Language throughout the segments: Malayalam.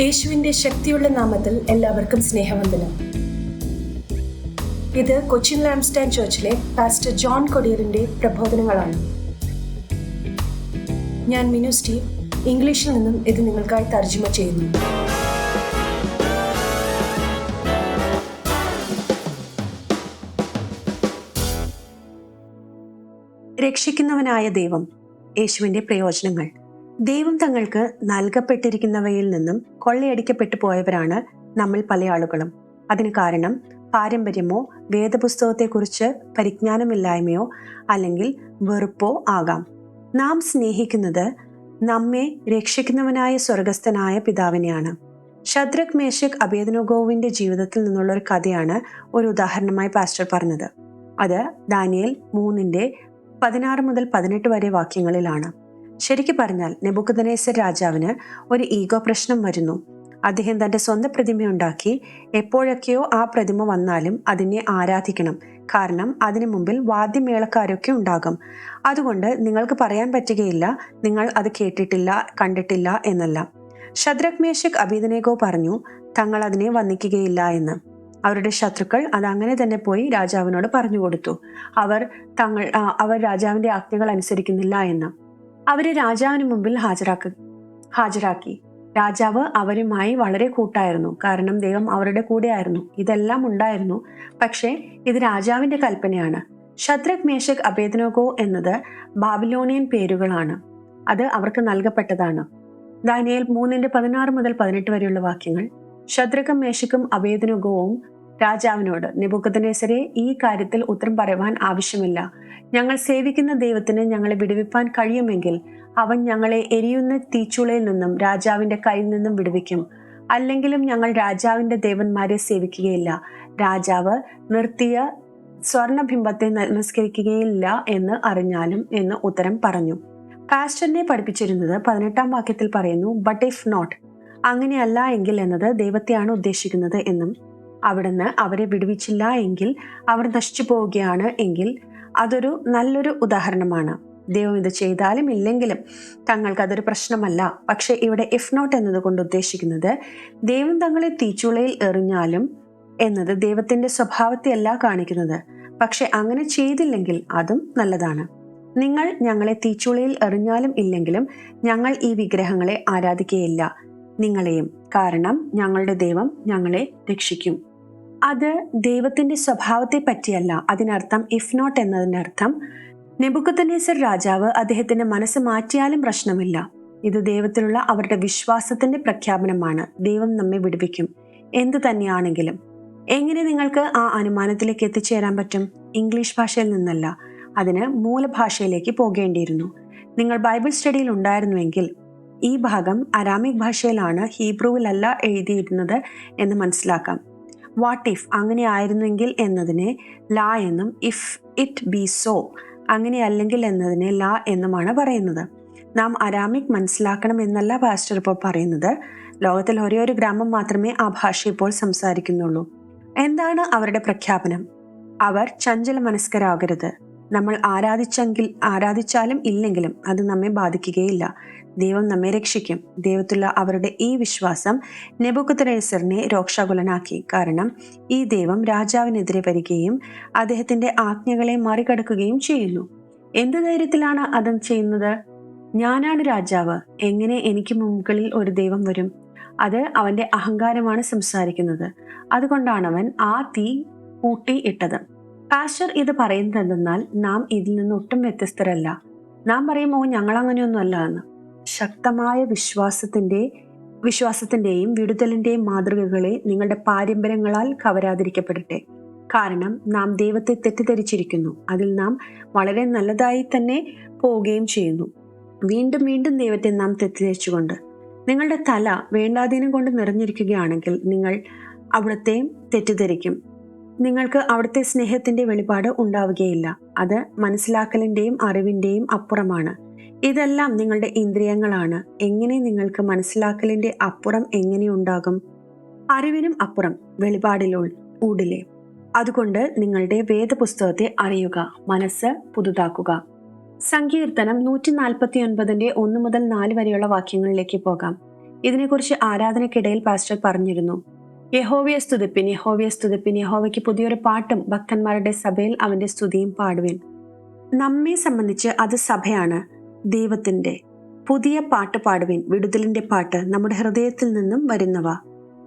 യേശുവിന്റെ ശക്തിയുള്ള നാമത്തിൽ എല്ലാവർക്കും സ്നേഹവന്ദനം. ഇത് കൊച്ചിൻ ലാംസ്റ്റാൻ ചർച്ചിലെ പാസ്റ്റർ ജോൺ കൊടിയറിന്റെ പ്രബോധനങ്ങളാണ്. ഞാൻ മിനു സ്റ്റീവ് ഇംഗ്ലീഷിൽ നിന്നും ഇത് നിങ്ങൾക്കായി തർജമ ചെയ്യുന്നു. രക്ഷിക്കുന്നവനായ ദൈവം യേശുവിന്റെ പ്രയോജനങ്ങൾ. ദൈവം തങ്ങൾക്ക് നൽകപ്പെട്ടിരിക്കുന്നവയിൽ നിന്നും കൊള്ളയടിക്കപ്പെട്ടു പോയവരാണ് നമ്മൾ പല ആളുകളും. അതിന് കാരണം പാരമ്പര്യമോ വേദപുസ്തകത്തെക്കുറിച്ച് പരിജ്ഞാനമില്ലായ്മയോ അല്ലെങ്കിൽ വെറുപ്പോ ആകാം. നാം സ്നേഹിക്കുന്നത് നമ്മെ രക്ഷിക്കുന്നവനായ സ്വർഗസ്ഥനായ പിതാവിനെയാണ്. ഷദ്രക് മേഷക് അഭേദനഗോവിന്റെ ജീവിതത്തിൽ നിന്നുള്ള ഒരു കഥയാണ് ഒരു ഉദാഹരണമായി പാസ്റ്റർ പറഞ്ഞത്. അത് ദാനിയൽ മൂന്നിന്റെ പതിനാറ് മുതൽ പതിനെട്ട് വരെ വാക്യങ്ങളിലാണ്. ശരിക്കു പറഞ്ഞാൽ നെബുക്കുദനേസർ രാജാവിന് ഒരു ഈഗോ പ്രശ്നം വരുന്നു. അദ്ദേഹം തന്റെ സ്വന്തം പ്രതിമയുണ്ടാക്കി എപ്പോഴൊക്കെയോ ആ പ്രതിമ വന്നാലും അതിനെ ആരാധിക്കണം. കാരണം അതിനു മുമ്പിൽ വാദ്യമേളക്കാരൊക്കെ ഉണ്ടാകും. അതുകൊണ്ട് നിങ്ങൾക്ക് പറയാൻ പറ്റുകയില്ല നിങ്ങൾ അത് കേട്ടിട്ടില്ല കണ്ടിട്ടില്ല എന്നല്ല. ഷദ്രക് മേഷക് പറഞ്ഞു തങ്ങൾ അതിനെ വന്ദിക്കുകയില്ല എന്ന്. അവരുടെ ശത്രുക്കൾ അത് അങ്ങനെ തന്നെ പോയി രാജാവിനോട് പറഞ്ഞു കൊടുത്തു. അവർ തങ്ങൾ അവർ രാജാവിന്റെ ആജ്ഞകൾ അനുസരിക്കുന്നില്ല എന്ന്. അവരെ രാജാവിന് മുമ്പിൽ ഹാജരാക്കി ഹാജരാക്കി. രാജാവ് അവരുമായി വളരെ കൂട്ടായിരുന്നു. കാരണം ദൈവം അവരുടെ കൂടെയായിരുന്നു. ഇതെല്ലാം ഉണ്ടായിരുന്നു. പക്ഷേ ഇത് രാജാവിന്റെ കൽപ്പനയാണ്. ഷദ്രക് മേഷക് അഭേദനോഗോ എന്നത് ബാബിലോണിയൻ പേരുകളാണ്. അത് അവർക്ക് നൽകപ്പെട്ടതാണ്. ദാനിയൽ മൂന്നിന്റെ പതിനാറ് മുതൽ പതിനെട്ട് വരെയുള്ള വാക്യങ്ങൾ. ഷദ്രകം മേഷക്കും അഭേദനോഗവും രാജാവിനോട് നെബുക്കദനേസരെ ഈ കാര്യത്തിൽ ഉത്തരം പറയുവാൻ ആവശ്യമില്ല. ഞങ്ങൾ സേവിക്കുന്ന ദൈവത്തിന് ഞങ്ങളെ വിടുവിപ്പാൻ കഴിയുമെങ്കിൽ അവൻ ഞങ്ങളെ എരിയുന്ന തീച്ചുളയിൽ നിന്നും രാജാവിന്റെ കയ്യിൽ നിന്നും വിടുവിക്കും. അല്ലെങ്കിലും ഞങ്ങൾ രാജാവിന്റെ ദേവന്മാരെ സേവിക്കുകയില്ല. രാജാവ് നിർത്തിയ സ്വർണബിംബത്തെ നമസ്കരിക്കുകയില്ല എന്ന് അറിഞ്ഞാലും എന്ന് ഉത്തരം പറഞ്ഞു. പാസ്റ്ററിനെ പഠിപ്പിച്ചിരുന്നത് പതിനെട്ടാം വാക്യത്തിൽ പറയുന്നു ബട്ട് ഇഫ് നോട്ട് അങ്ങനെയല്ല എങ്കിൽ എന്നത് ദൈവത്തെയാണ് ഉദ്ദേശിക്കുന്നത് എന്നും അവിടുന്ന് അവരെ വിടുവിച്ചില്ല എങ്കിൽ അവർ നശിച്ചു പോവുകയാണ് എങ്കിൽ അതൊരു നല്ലൊരു ഉദാഹരണമാണ്. ദൈവം ഇത് ചെയ്താലും ഇല്ലെങ്കിലും തങ്ങൾക്ക് അതൊരു പ്രശ്നമല്ല. പക്ഷേ ഇവിടെ ഇഫ് നോട്ട് എന്നതുകൊണ്ട് ഉദ്ദേശിക്കുന്നത് ദൈവം തങ്ങളെ തീച്ചുളയിൽ എറിഞ്ഞാലും എന്നത് ദൈവത്തിന്റെ സ്വഭാവത്തെയല്ല കാണിക്കുന്നത്. പക്ഷെ അങ്ങനെ ചെയ്തില്ലെങ്കിൽ അതും നല്ലതാണ്. നിങ്ങൾ ഞങ്ങളെ തീച്ചുളയിൽ എറിഞ്ഞാലും ഇല്ലെങ്കിലും ഞങ്ങൾ ഈ വിഗ്രഹങ്ങളെ ആരാധിക്കുകയില്ല നിങ്ങളെയും. കാരണം ഞങ്ങളുടെ ദൈവം ഞങ്ങളെ രക്ഷിക്കും. അത് ദൈവത്തിന്റെ സ്വഭാവത്തെ പറ്റിയല്ല. അതിനർത്ഥം ഇഫ് നോട്ട് എന്നതിനർത്ഥം നെബുക്കത്തനേസർ രാജാവ് അദ്ദേഹത്തിന്റെ മനസ്സ് മാറ്റിയാലും പ്രശ്നമില്ല. ഇത് ദൈവത്തിലുള്ള അവരുടെ വിശ്വാസത്തിന്റെ പ്രഖ്യാപനമാണ്. ദൈവം നമ്മെ വിടുവിക്കും. എന്തു തന്നെയാണെങ്കിലും. എങ്ങനെ നിങ്ങൾക്ക് ആ അനുമാനത്തിലേക്ക് എത്തിച്ചേരാൻ പറ്റും? ഇംഗ്ലീഷ് ഭാഷയിൽ നിന്നല്ല. അതിന് മൂലഭാഷയിലേക്ക് പോകേണ്ടിയിരുന്നു. നിങ്ങൾ ബൈബിൾ സ്റ്റഡിയിൽ ഉണ്ടായിരുന്നുവെങ്കിൽ ഈ ഭാഗം അരാമിക് ഭാഷയിലാണ് ഹീബ്രുവിലല്ല എഴുതിയിരുന്നത് എന്ന് മനസ്സിലാക്കാം. വാട്ട് ഇഫ് അങ്ങനെ ആയിരുന്നെങ്കിൽ എന്നതിനെ ലാ എന്നും ഇഫ് ഇറ്റ് ബി സോ അങ്ങനെ അല്ലെങ്കിൽ എന്നതിനെ ലാ എന്നുമാണ് പറയുന്നത്. നാം അരാമിക് മനസ്സിലാക്കണം എന്നല്ല പാസ്റ്റർ ഇപ്പോൾ പറയുന്നത്. ലോകത്തിൽ ഒരേ ഒരു ഗ്രാമം മാത്രമേ ആ ഭാഷ ഇപ്പോൾ സംസാരിക്കുന്നുള്ളൂ. എന്താണ് അവരുടെ പ്രഖ്യാപനം? അവർ ചഞ്ചല മനസ്കരാകരുത്. നമ്മൾ ആരാധിച്ചെങ്കിൽ ആരാധിച്ചാലും ഇല്ലെങ്കിലും അത് നമ്മെ ബാധിക്കുകയില്ല. ദൈവം നമ്മെ രക്ഷിക്കും. ദൈവത്തുള്ള അവരുടെ ഈ വിശ്വാസം നെബുക്കുത്തരേസറിനെ രോക്ഷാകുലനാക്കി. കാരണം ഈ ദൈവം രാജാവിനെതിരെ വരികയും അദ്ദേഹത്തിന്റെ ആജ്ഞകളെ മറികടക്കുകയും ചെയ്യുന്നു. എന്ത് ധൈര്യത്തിലാണ് അത് ചെയ്യുന്നത്? ഞാനാണ് രാജാവ്. എങ്ങനെ എനിക്ക് മുകളിൽ ഒരു ദൈവം വരും? അത് അവന്റെ അഹങ്കാരമാണ് സംസാരിക്കുന്നത്. അതുകൊണ്ടാണ് അവൻ ആ തീ കൂട്ടി ഇട്ടത് പാസ്റ്റർ ഇത് പറയുന്നത് എന്തെന്നാൽ നാം ഇതിൽ നിന്ന് ഒട്ടും വ്യത്യസ്തരല്ല. നാം പറയുമോ ഞങ്ങൾ അങ്ങനെയൊന്നുമല്ല എന്ന്. ശക്തമായ വിശ്വാസത്തിന്റെ വിശ്വാസത്തിന്റെയും വിടുതലിന്റെയും മാതൃകകളെ നിങ്ങളുടെ പാരമ്പര്യങ്ങളാൽ കവരാതിരിക്കപ്പെടട്ടെ. കാരണം നാം ദൈവത്തെ തെറ്റിദ്ധരിച്ചിരിക്കുന്നു. അതിൽ നാം വളരെ നല്ലതായി തന്നെ പോവുകയും ചെയ്യുന്നു. വീണ്ടും വീണ്ടും ദൈവത്തെ നാം തെറ്റിദ്ധരിച്ചുകൊണ്ട്. നിങ്ങളുടെ തല വേണ്ടാതീനം കൊണ്ട് നിറഞ്ഞിരിക്കുകയാണെങ്കിൽ നിങ്ങൾ അവിടത്തെയും തെറ്റിദ്ധരിക്കും. നിങ്ങൾക്ക് അവിടുത്തെ സ്നേഹത്തിന്റെ വെളിപാട് ഉണ്ടാവുകയില്ല. അത് മനസ്സിലാക്കലിന്റെയും അറിവിന്റെയും അപ്പുറമാണ്. ഇതെല്ലാം നിങ്ങളുടെ ഇന്ദ്രിയങ്ങളാണ്. എങ്ങനെ നിങ്ങൾക്ക് മനസ്സിലാക്കലിന്റെ അപ്പുറം എങ്ങനെ ഉണ്ടാകും അറിവിനും അപ്പുറം വെളിപാടിലോൾ ഊടിലെ. അതുകൊണ്ട് നിങ്ങളുടെ വേദപുസ്തകത്തെ അറിയുക മനസ്സ് പുതുതാക്കുക. സങ്കീർത്തനം നൂറ്റി നാൽപ്പത്തി ഒൻപതിന്റെ ഒന്ന് മുതൽ നാല് വരെയുള്ള വാക്യങ്ങളിലേക്ക് പോകാം. ഇതിനെക്കുറിച്ച് ആരാധനയ്ക്കിടയിൽ പാസ്റ്റർ പറഞ്ഞിരുന്നു. യഹോവയെ സ്തുതിപ്പിൻ. യഹോവയെ സ്തുതിപ്പിൻ. യഹോവയ്ക്ക് പുതിയൊരു പാട്ടും ഭക്തന്മാരുടെ സഭയിൽ അവന്റെ സ്തുതിയും പാടുവിൻ. നമ്മെ സംബന്ധിച്ച് അത് സഭയാണ്. ദൈവത്തിന്റെ പുതിയ പാട്ട് പാടുവിൻ. വിടുതലിന്റെ പാട്ട് നമ്മുടെ ഹൃദയത്തിൽ നിന്നും വരുന്നവ.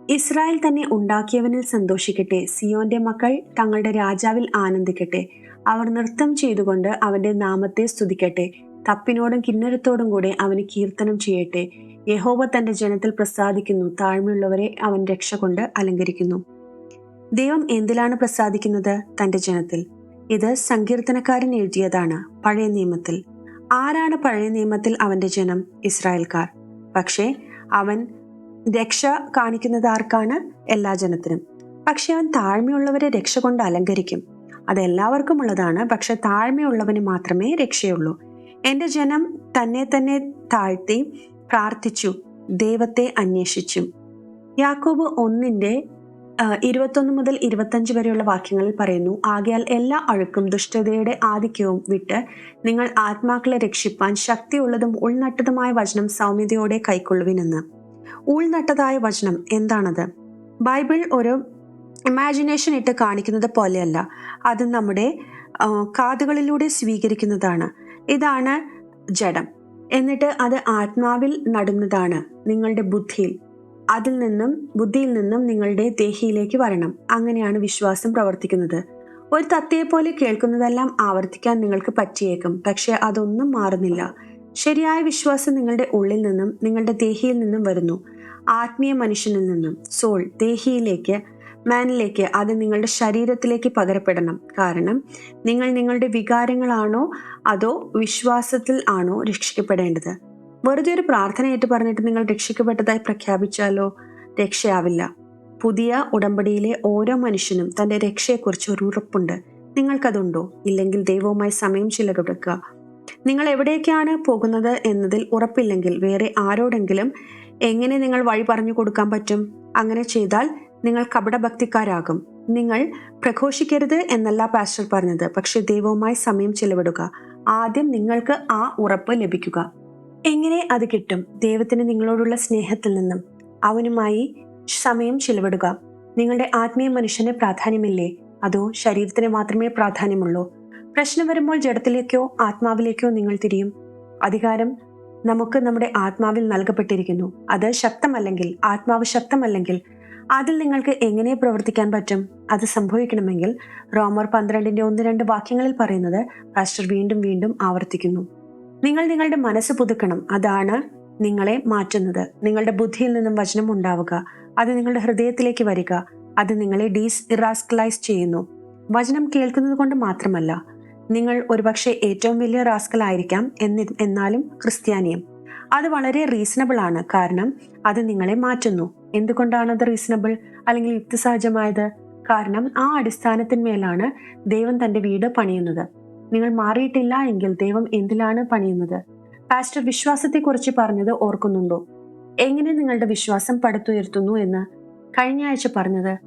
ഇസ്രായേൽ തന്നെ ഉണ്ടാക്കിയവനിൽ സന്തോഷിക്കട്ടെ. സിയോന്റെ മക്കൾ തങ്ങളുടെ രാജാവിൽ ആനന്ദിക്കട്ടെ. അവർ നൃത്തം ചെയ്തുകൊണ്ട് അവന്റെ നാമത്തെ സ്തുതിക്കട്ടെ. തപ്പിനോടും കിന്നരത്തോടും കൂടെ അവന് കീർത്തനം ചെയ്യട്ടെ. യഹോവ തന്റെ ജനത്തിൽ പ്രസാദിക്കുന്നു. താഴ്മയുള്ളവരെ അവൻ രക്ഷ കൊണ്ട് അലങ്കരിക്കുന്നു. ദൈവം എന്തിലാണ് പ്രസാദിക്കുന്നത്? തന്റെ ജനത്തിൽ. ഇത് സങ്കീർത്തനക്കാരൻ എഴുതിയതാണ് പഴയ നിയമത്തിൽ. ആരാണ് പഴയ നിയമത്തിൽ അവന്റെ ജനം? ഇസ്രായേൽക്കാർ. പക്ഷേ അവൻ രക്ഷ കാണിക്കുന്നത് ആർക്കാണ്? എല്ലാ ജനത്തിനും. പക്ഷെ അവൻ താഴ്മയുള്ളവരെ രക്ഷ കൊണ്ട് അലങ്കരിക്കും. അത് എല്ലാവർക്കും ഉള്ളതാണ്. പക്ഷെ താഴ്മയുള്ളവന് മാത്രമേ രക്ഷയുള്ളൂ. എന്റെ ജനം തന്നെ തന്നെ താഴ്ത്തി പ്രാർത്ഥിച്ചു. ദൈവത്തെ അന്വേഷിച്ചു. യാക്കോബ് ഒന്നിന്റെ ഇരുപത്തൊന്ന് മുതൽ ഇരുപത്തഞ്ച് വരെയുള്ള വാക്യങ്ങളിൽ പറയുന്നു ആകയാൽ എല്ലാ അഴുക്കും ദുഷ്ടതയുടെ ആധിക്യവും വിട്ട് നിങ്ങൾ ആത്മാക്കളെ രക്ഷിപ്പാൻ ശക്തിയുള്ളതും ഉൾനട്ടതുമായ വചനം സൗമ്യതയോടെ കൈക്കൊള്ളുവിനെന്ന്. ഉൾനട്ടതായ വചനം എന്താണത്? ബൈബിൾ ഒരു ഇമാജിനേഷൻ ഇട്ട് കാണിക്കുന്നത് പോലെയല്ല. അത് നമ്മുടെ കാതുകളിലൂടെ സ്വീകരിക്കുന്നതാണ്. ഇതാണ് ജഡം. എന്നിട്ട് അത് ആത്മാവിൽ നടുന്നതാണ് നിങ്ങളുടെ ബുദ്ധിയിൽ. അതിൽ നിന്നും ബുദ്ധിയിൽ നിന്നും നിങ്ങളുടെ ദേഹിയിലേക്ക് വരണം. അങ്ങനെയാണ് വിശ്വാസം പ്രവർത്തിക്കുന്നത്. ഒരു തത്തയെ പോലെ കേൾക്കുന്നതെല്ലാം ആവർത്തിക്കാൻ നിങ്ങൾക്ക് പറ്റിയേക്കും പക്ഷേ അതൊന്നും മാറുന്നില്ല. ശരിയായ വിശ്വാസം നിങ്ങളുടെ ഉള്ളിൽ നിന്നും നിങ്ങളുടെ ദേഹിയിൽ നിന്നും വരുന്നു. ആത്മീയ മനുഷ്യനിൽ നിന്നും സോൾ ദേഹിയിലേക്ക് മാനിലേക്ക് അത് നിങ്ങളുടെ ശരീരത്തിലേക്ക് പകരപ്പെടണം. കാരണം നിങ്ങൾ നിങ്ങളുടെ വികാരങ്ങളാണോ അതോ വിശ്വാസത്തിൽ ആണോ രക്ഷിക്കപ്പെടേണ്ടത്? വെറുതെ ഒരു പ്രാർത്ഥന ഏറ്റു പറഞ്ഞിട്ട് നിങ്ങൾ രക്ഷിക്കപ്പെട്ടതായി പ്രഖ്യാപിച്ചാലോ? രക്ഷയാവില്ല. പുതിയ ഉടമ്പടിയിലെ ഓരോ മനുഷ്യനും തന്റെ രക്ഷയെക്കുറിച്ച് ഒരു ഉറപ്പുണ്ട്. നിങ്ങൾക്കതുണ്ടോ? ഇല്ലെങ്കിൽ ദൈവവുമായി സമയം ചിലവെടുക്കുക നിങ്ങൾ എവിടേക്കാണ് പോകുന്നത് എന്നതിൽ ഉറപ്പില്ലെങ്കിൽ വേറെ ആരോടെങ്കിലും എങ്ങനെ നിങ്ങൾ വഴി പറഞ്ഞു കൊടുക്കാൻ പറ്റും? അങ്ങനെ ചെയ്താൽ നിങ്ങൾ കപടഭക്തിക്കാരാകും. നിങ്ങൾ പ്രഘോഷിക്കരുത് എന്നല്ല പാസ്റ്റർ പറഞ്ഞത്. പക്ഷെ ദൈവവുമായി സമയം ചെലവിടുക. ആദ്യം നിങ്ങൾക്ക് ആ ഉറപ്പ് ലഭിക്കുക. എങ്ങനെ അത് കിട്ടും? ദൈവത്തിന് നിങ്ങളോടുള്ള സ്നേഹത്തിൽ നിന്നും. അവനുമായി സമയം ചെലവിടുക. നിങ്ങളുടെ ആത്മീയ മനുഷ്യന് പ്രാധാന്യമില്ലേ? അതോ ശരീരത്തിന് മാത്രമേ പ്രാധാന്യമുള്ളൂ? പ്രശ്നം വരുമ്പോൾ ജഡത്തിലേക്കോ ആത്മാവിലേക്കോ നിങ്ങൾ തിരിയും. അധികാരം നമുക്ക് നമ്മുടെ ആത്മാവിൽ നൽകപ്പെട്ടിരിക്കുന്നു. അത് ശക്തമല്ലെങ്കിൽ ആത്മാവ് ശക്തമല്ലെങ്കിൽ അതിൽ നിങ്ങൾക്ക് എങ്ങനെ പ്രവർത്തിക്കാൻ പറ്റും? അത് സംഭവിക്കണമെങ്കിൽ റോമർ പന്ത്രണ്ടിന്റെ ഒന്ന് രണ്ട് വാക്യങ്ങളിൽ പറയുന്നത് പാസ്റ്റർ വീണ്ടും വീണ്ടും ആവർത്തിക്കുന്നു. നിങ്ങൾ നിങ്ങളുടെ മനസ്സ് പുതുക്കണം. അതാണ് നിങ്ങളെ മാറ്റുന്നത്. നിങ്ങളുടെ ബുദ്ധിയിൽ നിന്നും വചനം ഉണ്ടാവുക. അത് നിങ്ങളുടെ ഹൃദയത്തിലേക്ക് വരിക. അത് നിങ്ങളെ ഡീസ് ഇറാസ്കലൈസ് ചെയ്യുന്നു. വചനം കേൾക്കുന്നത് കൊണ്ട് മാത്രമല്ല നിങ്ങൾ ഒരുപക്ഷെ ഏറ്റവും വലിയ റാസ്കൽ ആയിരിക്കാം എന്നി എന്നാലും ക്രിസ്ത്യാനിയും. അത് വളരെ റീസണബിൾ ആണ്. കാരണം അത് നിങ്ങളെ മാറ്റുന്നു. എന്തുകൊണ്ടാണ് അത് റീസണബിൾ അല്ലെങ്കിൽ യുക്തിസഹജമായത്? കാരണം ആ അടിസ്ഥാനത്തിന്മേലാണ് ദൈവം തന്റെ വീട് പണിയുന്നത്. നിങ്ങൾ മാറിയിട്ടില്ല എങ്കിൽ ദൈവം എന്തിലാണ് പണിയുന്നത്? പാസ്റ്റർ വിശ്വാസത്തെക്കുറിച്ച് പറഞ്ഞത് ഓർക്കുന്നുണ്ടോ? എങ്ങനെ നിങ്ങളുടെ വിശ്വാസം പടുത്തുയർത്തുന്നു എന്ന് കഴിഞ്ഞ ആഴ്ച പറഞ്ഞത്?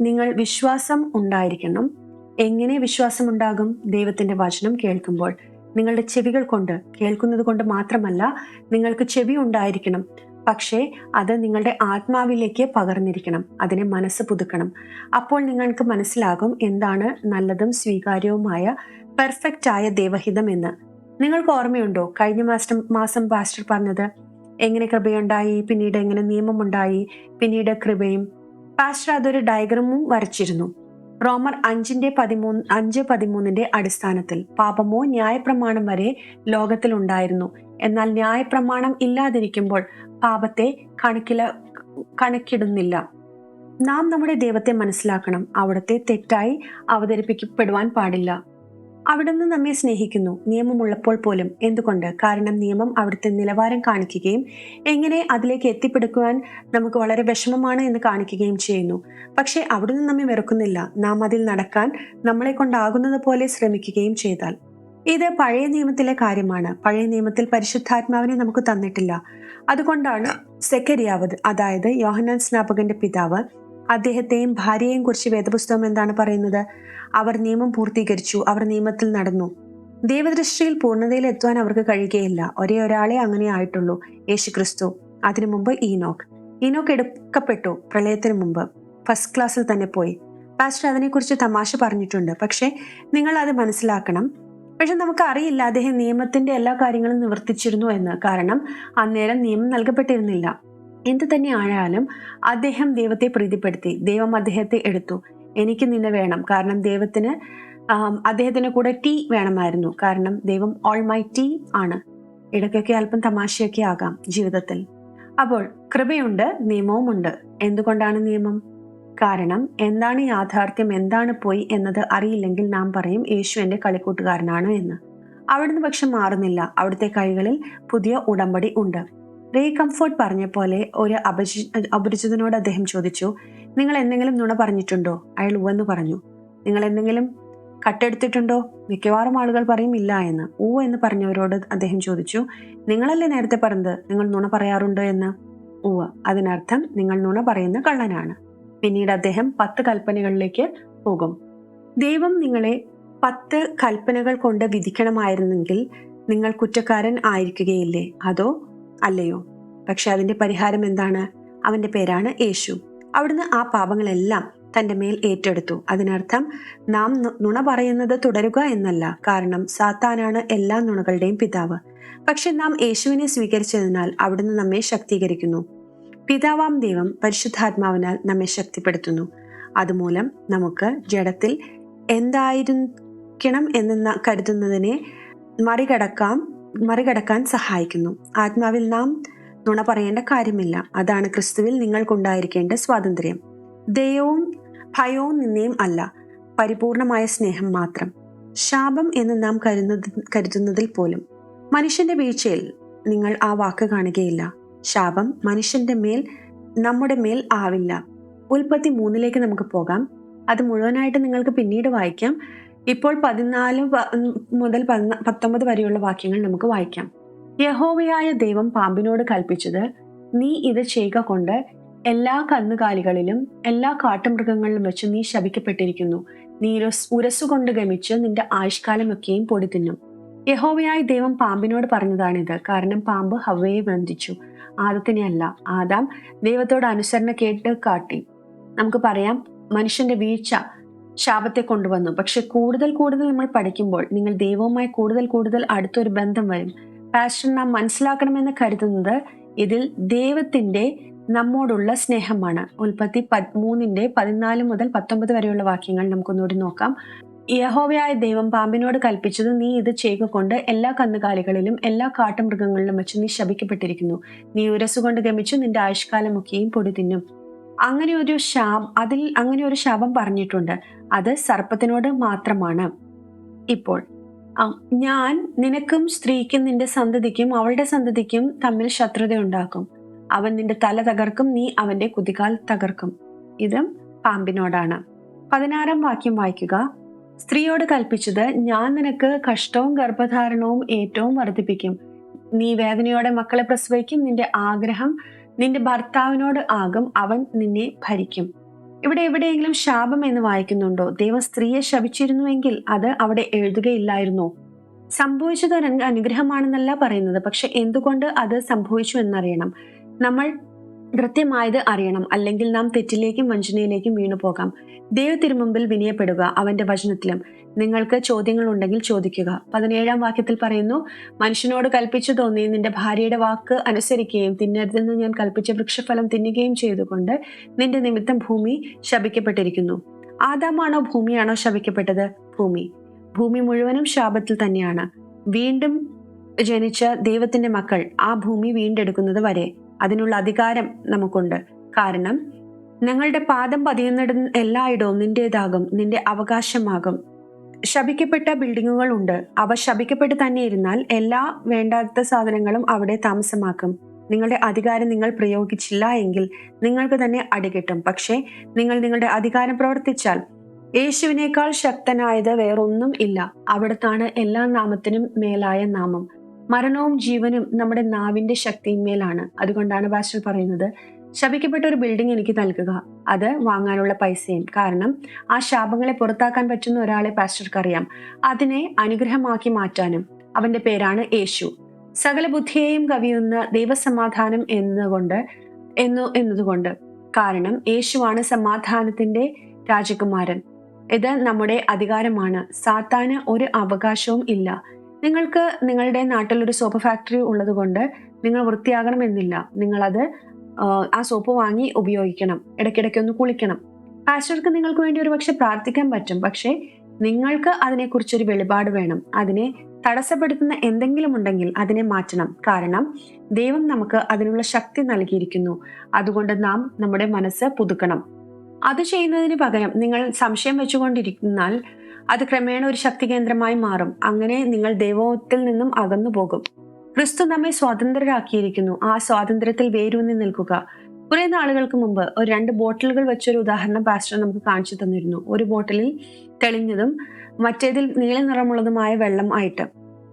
നിങ്ങൾ വിശ്വാസം ഉണ്ടായിരിക്കണം. എങ്ങനെ വിശ്വാസം ഉണ്ടാകും? ദൈവത്തിന്റെ വചനം കേൾക്കുമ്പോൾ നിങ്ങളുടെ ചെവികൾ കൊണ്ട് കേൾക്കുന്നത് കൊണ്ട് മാത്രമല്ല നിങ്ങൾക്ക് ചെവി ഉണ്ടായിരിക്കണം. പക്ഷേ അത് നിങ്ങളുടെ ആത്മാവിലേക്ക് പകർന്നിരിക്കണം അതിനെ മനസ്സ് പുതുക്കണം. അപ്പോൾ നിങ്ങൾക്ക് മനസ്സിലാകും എന്താണ് നല്ലതും സ്വീകാര്യവുമായ പെർഫെക്റ്റ് ആയ ദേവഹിതം എന്ന്. നിങ്ങൾക്ക് ഓർമ്മയുണ്ടോ കഴിഞ്ഞ മാസം മാസം പാസ്റ്റർ പറഞ്ഞത്? എങ്ങനെ കൃപയുണ്ടായി പിന്നീട് എങ്ങനെ നിയമമുണ്ടായി പിന്നീട് കൃപയും. പാസ്റ്റർ അതൊരു ഡയഗ്രമും വരച്ചിരുന്നു. റോമർ അഞ്ചിന്റെ പതിമൂന്ന് അഞ്ച് പതിമൂന്നിന്റെ അടിസ്ഥാനത്തിൽ പാപമോ ന്യായപ്രമാണം വരെ ലോകത്തിലുണ്ടായിരുന്നു. എന്നാൽ ന്യായപ്രമാണം ഇല്ലാതിരിക്കുമ്പോൾ പാപത്തെ കണക്കില കണക്കിടുന്നില്ല. നാം നമ്മുടെ ദൈവത്തെ മനസ്സിലാക്കണം. അവിടത്തെ തെറ്റായി അവതരിപ്പിക്കപ്പെടുവാൻ പാടില്ല. അവിടുന്ന് നമ്മെ സ്നേഹിക്കുന്നു. നിയമമുള്ളപ്പോൾ പോലും. എന്തുകൊണ്ട്? കാരണം നിയമം അവിടുത്തെ നിലവാരം കാണിക്കുകയും എങ്ങനെ അതിലേക്ക് എത്തിപ്പെടുക്കുവാൻ നമുക്ക് വളരെ വിഷമമാണ് എന്ന് കാണിക്കുകയും ചെയ്യുന്നു. പക്ഷേ അവിടുന്ന് നമ്മെ വെറുക്കുന്നില്ല. നാം അതിൽ നടക്കാൻ നമ്മളെ കൊണ്ടാകുന്നത് പോലെ ശ്രമിക്കുകയും ചെയ്താൽ. ഇത് പഴയ നിയമത്തിലെ കാര്യമാണ്. പഴയ നിയമത്തിൽ പരിശുദ്ധാത്മാവിനെ നമുക്ക് തന്നിട്ടില്ല. അതുകൊണ്ടാണ് സെക്കരിയാവത് അതായത് യോഹനാൻ സ്നാപകന്റെ പിതാവ് അദ്ദേഹത്തെയും ഭാര്യയെയും കുറിച്ച് വേദപുസ്തകം എന്താണ് പറയുന്നത്? അവർ നിയമം പൂർത്തീകരിച്ചു അവർ നിയമത്തിൽ നടന്നു. ദൈവദൃഷ്ടിയിൽ പൂർണതയിൽ എത്തുവാൻ അവർക്ക് കഴിയുകയില്ല. ഒരേ ഒരാളെ അങ്ങനെ ആയിട്ടുള്ളൂ യേശു ക്രിസ്തു അതിനു മുമ്പ് ഈനോക്ക്. ഈനോക്ക് എടുക്കപ്പെട്ടു പ്രളയത്തിന് മുമ്പ്. ഫസ്റ്റ് ക്ലാസ്സിൽ തന്നെ പോയി. പാസ്റ്റർ അതിനെക്കുറിച്ച് തമാശ പറഞ്ഞിട്ടുണ്ട്. പക്ഷേ നിങ്ങൾ അത് മനസ്സിലാക്കണം. പക്ഷെ നമുക്കറിയില്ല അദ്ദേഹം നിയമത്തിന്റെ എല്ലാ കാര്യങ്ങളും നിവർത്തിച്ചിരുന്നു എന്ന്. കാരണം അന്നേരം നിയമം നൽകപ്പെട്ടിരുന്നില്ല. എന്ത് തന്നെ ആയാലും അദ്ദേഹം ദൈവത്തെ പ്രീതിപ്പെടുത്തി ദൈവം അദ്ദേഹത്തെ എടുത്തു. എനിക്ക് നിന്നെ വേണം. കാരണം ദൈവത്തിന് അദ്ദേഹത്തിന് കൂടെ ടീ വേണമായിരുന്നു. കാരണം ദൈവം ഓൾ മൈ ടീ ആണ്. ഇടയ്ക്കൊക്കെ അല്പം തമാശയൊക്കെ ആകാം ജീവിതത്തിൽ. അപ്പോൾ കൃപയുണ്ട് നിയമവുമുണ്ട്. എന്തുകൊണ്ടാണ് നിയമം? കാരണം എന്താണ് യാഥാർത്ഥ്യം എന്താണ് പോയി എന്നത് അറിയില്ലെങ്കിൽ നാം പറയും യേശു എന്റെ കളിക്കൂട്ടുകാരനാണ് എന്ന്. അവിടുന്ന് പക്ഷെ മാറുന്നില്ല. അവിടുത്തെ കൈകളിൽ പുതിയ ഉടമ്പടി ഉണ്ട്. റേ കംഫോർട്ട് പറഞ്ഞ പോലെ ഒരു അപരിചി അപരിചിതനോട് അദ്ദേഹം ചോദിച്ചു നിങ്ങൾ എന്തെങ്കിലും നുണ പറഞ്ഞിട്ടുണ്ടോ? അയാൾ ഉവെന്ന് പറഞ്ഞു നിങ്ങൾ എന്തെങ്കിലും കട്ടെടുത്തിട്ടുണ്ടോ? മിക്കവാറും ആളുകൾ പറയും ഇല്ല എന്ന്. ഊ എന്ന് പറഞ്ഞവരോട് അദ്ദേഹം ചോദിച്ചു നിങ്ങളല്ലേ നേരത്തെ പറഞ്ഞത് നിങ്ങൾ നുണ പറയാറുണ്ടോ എന്ന്? ഊവ് അതിനർത്ഥം നിങ്ങൾ നുണ പറയുന്ന കള്ളനാണ്. പിന്നീട് അദ്ദേഹം പത്ത് കൽപ്പനകളിലേക്ക് പോകും. ദൈവം നിങ്ങളെ പത്ത് കൽപ്പനകൾ കൊണ്ട് വിധിക്കണമായിരുന്നെങ്കിൽ നിങ്ങൾ കുറ്റക്കാരൻ ആയിരിക്കുകയില്ലേ? അതോ അല്ലയോ? പക്ഷെ അതിന്റെ പരിഹാരം എന്താണ്? അവന്റെ പേരാണ് യേശു. അവിടുന്ന് ആ പാപങ്ങളെല്ലാം തന്റെ മേൽ ഏറ്റെടുത്തു. അതിനർത്ഥം നു- നുണ പറയുന്നത് തുടരുക എന്നല്ല. കാരണം സാത്താനാണ് എല്ലാ നുണകളുടെയും പിതാവ്. പക്ഷെ നാം യേശുവിനെ സ്വീകരിച്ചതിനാൽ അവിടുന്ന് നമ്മെ ശക്തീകരിക്കുന്നു. പിതാവാം ദൈവം പരിശുദ്ധാത്മാവിനാൽ നമ്മെ ശക്തിപ്പെടുത്തുന്നു. അതുമൂലം നമുക്ക് ജഡത്തിൽ എന്തായിരിക്കണം എന്ന് കരുതുന്നതിനെ മറികടക്കാം മറികടക്കാൻ സഹായിക്കുന്നു. ആത്മാവിൽ നാം നുണ പറയേണ്ട കാര്യമില്ല. അതാണ് ക്രിസ്തുവിൽ നിങ്ങൾക്കുണ്ടായിരിക്കേണ്ട സ്വാതന്ത്ര്യം. ദയവും ഭയവും നിന്നെയും അല്ല പരിപൂർണമായ സ്നേഹം മാത്രം. ശാപം എന്ന് നാം കരുതുന്നത് കരുതുന്നതിൽ പോലും. മനുഷ്യന്റെ വീഴ്ചയിൽ നിങ്ങൾ ആ വാക്ക് കാണുകയില്ല. ശാപം മനുഷ്യന്റെ മേൽ നമ്മുടെ മേൽ ആവില്ല. ഉൽപ്പത്തി മൂന്നിലേക്ക് നമുക്ക് പോകാം. അത് മുഴുവനായിട്ട് നിങ്ങൾക്ക് പിന്നീട് വായിക്കാം. ഇപ്പോൾ പതിനാല് മുതൽ പത്തൊമ്പത് വരെയുള്ള വാക്യങ്ങൾ നമുക്ക് വായിക്കാം. യഹോവയായ ദൈവം പാമ്പിനോട് കൽപ്പിച്ചത് നീ ഇത് ചെയ്യുക കൊണ്ട് എല്ലാ കന്നുകാലികളിലും എല്ലാ കാട്ടുമൃഗങ്ങളിലും വെച്ച് നീ ശപിക്കപ്പെട്ടിരിക്കുന്നു. നീ ഉരസ് ഉരസുകൊണ്ട് ഗമിച്ച് നിന്റെ ആയുഷ്കാലമൊക്കെയും പൊടി തിന്നും. യഹോവയായ ദൈവം പാമ്പിനോട് പറഞ്ഞതാണിത്. കാരണം പാമ്പ് ഹവയെ ബന്ധിച്ചു ആദത്തിനെ അല്ല ആദാം ദൈവത്തോട് അനുസരണ കേട്ട് കാട്ടി. നമുക്ക് പറയാം മനുഷ്യന്റെ വീഴ്ച ശാപത്തെ കൊണ്ടുവന്നു. പക്ഷെ കൂടുതൽ കൂടുതൽ നമ്മൾ പഠിക്കുമ്പോൾ നിങ്ങൾ ദൈവവുമായി കൂടുതൽ കൂടുതൽ അടുത്തൊരു ബന്ധം വരും. പാസ്റ്റർ നാം മനസ്സിലാക്കണമെന്ന് കരുതുന്നത് ഇതിൽ ദൈവത്തിന്റെ നമ്മോടുള്ള സ്നേഹമാണ്. ഉൽപ്പത്തി പ മൂന്നിന്റെ പതിനാല് മുതൽ പത്തൊമ്പത് വരെയുള്ള വാക്യങ്ങൾ നമുക്കൊന്നുകൂടി നോക്കാം. യഹോവയായ ദൈവം പാമ്പിനോട് കൽപ്പിച്ചത് നീ ഇത് ചെയ്യുക കൊണ്ട് എല്ലാ കന്നുകാലികളിലും എല്ലാ കാട്ടുമൃഗങ്ങളിലും വെച്ച് നീ ശപിക്കപ്പെട്ടിരിക്കുന്നു. നീ ഉരസുകൊണ്ട് ഗമിച്ചു നിന്റെ ആയുഷ്കാലമൊക്കെയും പൊടി തിന്നും. അങ്ങനെ ഒരു ശാപം അതിൽ അങ്ങനെ ഒരു ശാപം പറഞ്ഞിട്ടുണ്ട്. അത് സർപ്പത്തിനോട് മാത്രമാണ്. ഇപ്പോൾ ഞാൻ നിനക്കും സ്ത്രീക്കും നിന്റെ സന്തതിക്കും അവളുടെ സന്തതിക്കും തമ്മിൽ ശത്രുതയുണ്ടാക്കും. അവൻ നിന്റെ തല തകർക്കും നീ അവന്റെ കുതികാൽ തകർക്കും. ഇത് പാമ്പിനോടാണ്. പതിനാറാം വാക്യം വായിക്കുക. സ്ത്രീയോട് കൽപ്പിച്ചത് ഞാൻ നിനക്ക് കഷ്ടവും ഗർഭധാരണവും ഏറ്റവും വർദ്ധിപ്പിക്കും. നീ വേദനയോടെ മക്കളെ പ്രസവിക്കും നിന്റെ ആഗ്രഹം നിന്റെ ഭർത്താവിനോട് ആകും അവൻ നിന്നെ ഭരിക്കും. ഇവിടെ എവിടെയെങ്കിലും ശാപം എന്ന് വായിക്കുന്നുണ്ടോ? ദൈവം സ്ത്രീയെ ശപിച്ചിരുന്നുവെങ്കിൽ അത് അവിടെ എഴുതുകയില്ലായിരുന്നു? സംഭവിച്ചത് അനുഗ്രഹമാണെന്നല്ല പറയുന്നത് പക്ഷെ എന്തുകൊണ്ട് അത് സംഭവിച്ചു എന്നറിയണം. നമ്മൾ കൃത്യമായത് അറിയണം. അല്ലെങ്കിൽ നാം തെറ്റിലേക്കും വഞ്ചനയിലേക്കും വീണു പോകാം. ദൈവ തിരുമുമ്പിൽ വിനയപ്പെടുക അവന്റെ വചനത്തിലും. നിങ്ങൾക്ക് ചോദ്യങ്ങൾ ഉണ്ടെങ്കിൽ ചോദിക്കുക. പതിനേഴാം വാക്യത്തിൽ പറയുന്നു മനുഷ്യനോട് കൽപ്പിച്ചു തോന്നി നിന്റെ ഭാര്യയുടെ വാക്ക് അനുസരിക്കുകയും തിന്നരുതെന്ന് ഞാൻ കൽപ്പിച്ച വൃക്ഷഫലം തിന്നുകയും ചെയ്തുകൊണ്ട് നിന്റെ നിമിത്തം ഭൂമി ശപിക്കപ്പെട്ടിരിക്കുന്നു. ആദാമാണോ ഭൂമിയാണോ ശപിക്കപ്പെട്ടത്? ഭൂമി. ഭൂമി മുഴുവനും ശാപത്തിൽ തന്നെയാണ്. വീണ്ടും ജനിച്ച ദൈവത്തിന്റെ മക്കൾ ആ ഭൂമി വീണ്ടെടുക്കുന്നത് വരെ. അതിനുള്ള അധികാരം നമുക്കുണ്ട്. കാരണം ഞങ്ങളുടെ പാദം പതിയുന്നിട എല്ലായിടവും നിന്റേതാകും നിന്റെ അവകാശമാകും. ശപിക്കപ്പെട്ട ബിൽഡിങ്ങുകൾ ഉണ്ട്. അവ ശപിക്കപ്പെട്ട് തന്നെ ഇരുന്നാൽ എല്ലാ വേണ്ടാത്ത സാധനങ്ങളും അവിടെ താമസമാക്കും. നിങ്ങളുടെ അധികാരം നിങ്ങൾ പ്രയോഗിച്ചില്ല എങ്കിൽ നിങ്ങൾക്ക് തന്നെ അടികിട്ടും പക്ഷേ നിങ്ങൾ നിങ്ങളുടെ അധികാരം പ്രവർത്തിച്ചാൽ യേശുവിനേക്കാൾ ശക്തനായത് വേറൊന്നും ഇല്ല. അവിടത്താണ് എല്ലാ നാമത്തിനും മേലായ നാമം. മരണവും ജീവനും നമ്മുടെ നാവിന്റെ ശക്തിയിന്മേലാണ്. അതുകൊണ്ടാണ് പാസ്റ്റർ പറയുന്നത് ശപിക്കപ്പെട്ട ഒരു ബിൽഡിംഗ് എനിക്ക് നൽകുക. അത് വാങ്ങാനുള്ള പൈസയും. കാരണം ആ ശാപങ്ങളെ പുറത്താക്കാൻ പറ്റുന്ന ഒരാളെ പാസ്റ്റർക്കറിയാം. അതിനെ അനുഗ്രഹമാക്കി മാറ്റാനും അവന്റെ പേരാണ് യേശു. സകല ബുദ്ധിയെയും കവിയുന്ന ദൈവസമാധാനം എന്നുകൊണ്ട് എന്നു എന്നതുകൊണ്ട്. കാരണം യേശുവാണ് സമാധാനത്തിന്റെ രാജകുമാരൻ. ഇത് നമ്മുടെ അധികാരമാണ്. സാത്താന് ഒരു അവകാശവും ഇല്ല. നിങ്ങൾക്ക് നിങ്ങളുടെ നാട്ടിലൊരു സോപ്പ് ഫാക്ടറി ഉള്ളതുകൊണ്ട് നിങ്ങൾ വൃത്തിയാകണമെന്നില്ല. നിങ്ങളത് ആ സോപ്പ് വാങ്ങി ഉപയോഗിക്കണം. ഇടയ്ക്കിടയ്ക്ക് ഒന്ന് കുളിക്കണം. പാസ്റ്റർക്ക് നിങ്ങൾക്ക് വേണ്ടി ഒരു പക്ഷെ പ്രാർത്ഥിക്കാൻ പറ്റും. പക്ഷേ നിങ്ങൾക്ക് അതിനെക്കുറിച്ചൊരു വെളിപാട് വേണം. അതിനെ തടസ്സപ്പെടുത്തുന്ന എന്തെങ്കിലും ഉണ്ടെങ്കിൽ അതിനെ മാറ്റണം. കാരണം ദൈവം നമുക്ക് അതിനുള്ള ശക്തി നൽകിയിരിക്കുന്നു. അതുകൊണ്ട് നാം നമ്മുടെ മനസ്സ് പുതുക്കണം. അത് ചെയ്യുന്നതിന് പകരം നിങ്ങൾ സംശയം വെച്ചുകൊണ്ടിരിക്കുന്നാൽ അത് ക്രമേണ ഒരു ശക്തി കേന്ദ്രമായി മാറും. അങ്ങനെ നിങ്ങൾ ദൈവത്തിൽ നിന്നും അകന്നു പോകും. ക്രിസ്തു നമ്മെ സ്വാതന്ത്ര്യരാക്കിയിരിക്കുന്നു. ആ സ്വാതന്ത്ര്യത്തിൽ വേരൂന്നി നിൽക്കുക. കുറെ നാളുകൾക്ക് മുമ്പ് ഒരു രണ്ട് ബോട്ടിലുകൾ വെച്ചൊരു ഉദാഹരണം പാസ്റ്റർ നമുക്ക് കാണിച്ചു തന്നിരുന്നു. ഒരു ബോട്ടിലിൽ തെളിഞ്ഞതും മറ്റേതിൽ നീല നിറമുള്ളതുമായ വെള്ളം ആയിട്ട്.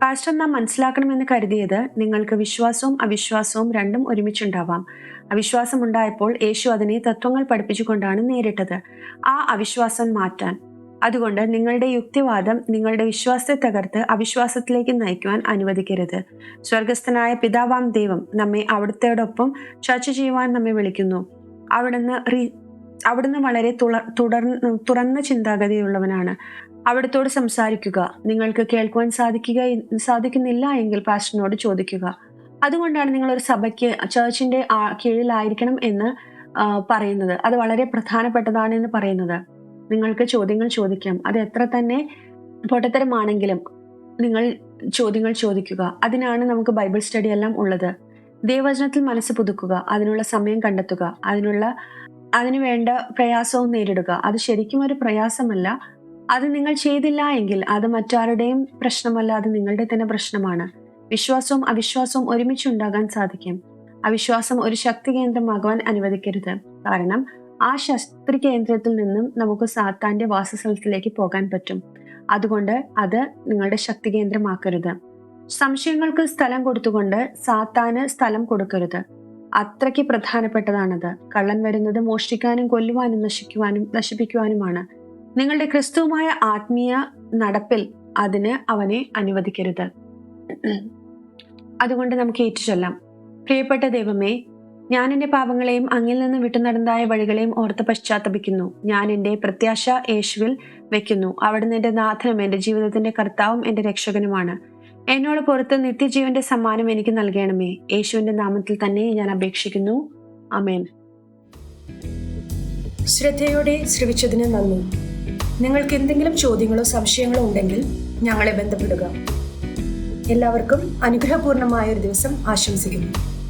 പാസ്റ്റർ നാം മനസ്സിലാക്കണമെന്ന് കരുതിയത് നിങ്ങൾക്ക് വിശ്വാസവും അവിശ്വാസവും രണ്ടും ഒരുമിച്ചുണ്ടാവാം. അവിശ്വാസം ഉണ്ടായപ്പോൾ യേശു അതിനെ തത്വങ്ങൾ പഠിപ്പിച്ചുകൊണ്ടാണ് നേരിട്ടത്. ആ അവിശ്വാസം മാറ്റാൻ. അതുകൊണ്ട് നിങ്ങളുടെ യുക്തിവാദം നിങ്ങളുടെ വിശ്വാസത്തെ തകർത്ത് അവിശ്വാസത്തിലേക്ക് നയിക്കുവാൻ അനുവദിക്കരുത്. സ്വർഗസ്ഥനായ പിതാവാം ദൈവം നമ്മെ അവിടുത്തോടൊപ്പം ചർച്ച ചെയ്യുവാൻ നമ്മെ വിളിക്കുന്നു. അവിടുന്ന് റീ- അവിടുന്ന് വളരെ തുള- തുടർന്ന് തുറന്ന ചിന്താഗതിയുള്ളവനാണ്. അവിടത്തോട് സംസാരിക്കുക. നിങ്ങൾക്ക് കേൾക്കുവാൻ സാധിക്കുക സാധിക്കുന്നില്ല എങ്കിൽ പാസ്റ്ററിനോട് ചോദിക്കുക. അതുകൊണ്ടാണ് നിങ്ങൾ ഒരു സഭയ്ക്ക് ചർച്ചിന്റെ ആ- കീഴിലായിരിക്കണം എന്ന് പറയുന്നത്. അത് വളരെ പ്രധാനപ്പെട്ടതാണ് എന്ന് പറയുന്നത്. നിങ്ങൾക്ക് ചോദ്യങ്ങൾ ചോദിക്കാം. അത് എത്ര തന്നെ പൊട്ടത്തരമാണെങ്കിലും നിങ്ങൾ ചോദ്യങ്ങൾ ചോദിക്കുക. അതിനാണ് നമുക്ക് ബൈബിൾ സ്റ്റഡി എല്ലാം ഉള്ളത്. ദൈവവചനത്തിൽ മനസ്സ് പുതുക്കുക. അതിനുള്ള സമയം കണ്ടെത്തുക. അതിനുള്ള അതിനു വേണ്ട പ്രയാസവും നേരിടുക. അത് ശരിക്കും ഒരു പ്രയാസമല്ല. അത് നിങ്ങൾ ചെയ്തില്ല എങ്കിൽ അത് മറ്റാരുടെയും പ്രശ്നമല്ല. അത് നിങ്ങളുടെ തന്നെ പ്രശ്നമാണ്. വിശ്വാസവും അവിശ്വാസവും ഒരുമിച്ചുണ്ടാകാൻ സാധിക്കും. അവിശ്വാസം ഒരു ശക്തി കേന്ദ്രമാകുവാൻ അനുവദിക്കരുത്. കാരണം ആ ശസ്ത്ര കേന്ദ്രത്തിൽ നിന്നും നമുക്ക് സാത്താന്റെ വാസസ്ഥലത്തിലേക്ക് പോകാൻ പറ്റും. അതുകൊണ്ട് അത് നിങ്ങളുടെ ശക്തി കേന്ദ്രമാക്കരുത്. സംശയങ്ങൾക്ക് സ്ഥലം കൊടുത്തുകൊണ്ട് സാത്താന് സ്ഥലം കൊടുക്കരുത്. അത്രയ്ക്ക് പ്രധാനപ്പെട്ടതാണത്. കള്ളൻ വരുന്നത് മോഷ്ടിക്കാനും കൊല്ലുവാനും നശിക്കുവാനും നശിപ്പിക്കുവാനുമാണ്. നിങ്ങളുടെ ക്രിസ്തുവുമായ ആത്മീയ നടപ്പിൽ അതിന് അവനെ അനുവദിക്കരുത്. അതുകൊണ്ട് നമുക്ക് ഏറ്റുചൊല്ലാം. പ്രിയപ്പെട്ട ദൈവമേ ഞാൻ എന്റെ പാപങ്ങളെയും അങ്ങിൽ നിന്ന് വിട്ടുനടന്നതായ വഴികളെയും ഓർത്ത് പശ്ചാത്തപിക്കുന്നു. ഞാൻ എന്റെ പ്രത്യാശ യേശുവിൽ വെക്കുന്നു. അവിടുന്ന് എന്റെ നാഥനും എന്റെ ജീവിതത്തിന്റെ കർത്താവും എന്റെ രക്ഷകനുമാണ്. എന്നോട് പുറത്ത് നിത്യജീവന്റെ സമ്മാനം എനിക്ക് നൽകണമേ. യേശുവിന്റെ നാമത്തിൽ തന്നെ ഞാൻ അപേക്ഷിക്കുന്നു. അമേൻ ശ്രദ്ധയോടെ ശ്രവിച്ചതിന് നന്ദി. നിങ്ങൾക്ക് എന്തെങ്കിലും ചോദ്യങ്ങളോ സംശയങ്ങളോ ഉണ്ടെങ്കിൽ ഞങ്ങളെ ബന്ധപ്പെടുക. എല്ലാവർക്കും അനുഗ്രഹപൂർണമായ ഒരു ദിവസം ആശംസിക്കുന്നു.